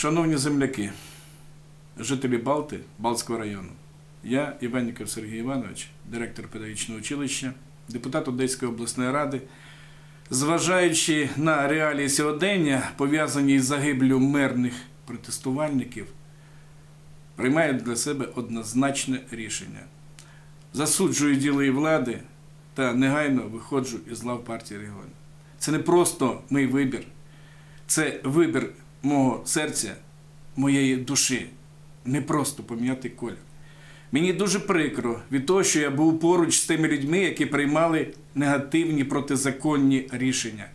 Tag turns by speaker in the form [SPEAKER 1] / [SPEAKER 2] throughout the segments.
[SPEAKER 1] шановні земляки, жителі Балти, Балтського району, я Іванніков Сергій Іванович, директор педагогічного училища, депутат Одеської обласної ради. Зважаючи на реалії сьогодення, пов'язані із загиблю мирних протестувальників, приймаю для себе однозначне рішення. Засуджую діли влади та негайно виходжу із лав партії регіонів. Це не просто мій вибір, це вибір мого серця, моєї душі. Не просто поміняти колір. Мені дуже прикро від того, що я був поруч з тими людьми, які приймали негативні протизаконні рішення.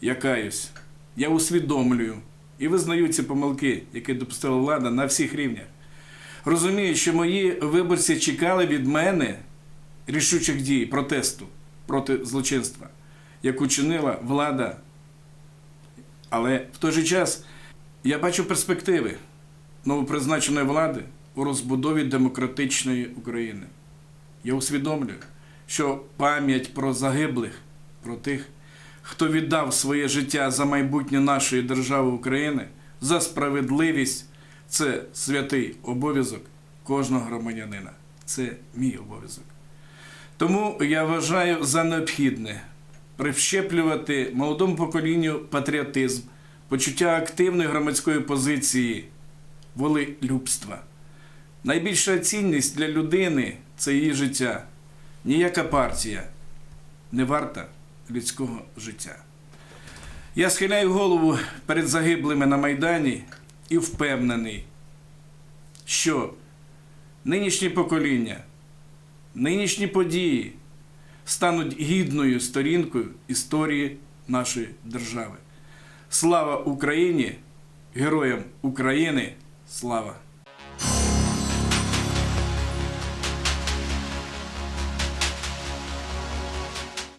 [SPEAKER 1] Я каюсь, я усвідомлюю і визнаю ці помилки, які допустила влада на всіх рівнях. Розумію, що мої виборці чекали від мене рішучих дій, протесту проти злочинства, яку чинила влада. Але в той же час я бачу перспективи новопризначеної влади у розбудові демократичної України. Я усвідомлюю, що пам'ять про загиблих, про тих, хто віддав своє життя за майбутнє нашої держави України, за справедливість це святий обов'язок кожного громадянина. Це мій обов'язок. Тому я вважаю за необхідне привщеплювати молодому поколінню патріотизм, почуття активної громадської позиції, волелюбства. Найбільша цінність для людини це її життя. Ніяка партія не варта людського життя. Я схиляю голову перед загиблими на Майдані і впевнений, що нинішнє покоління, нинішні події стануть гідною сторінкою історії нашої держави. Слава Україні! Героям України! Слава!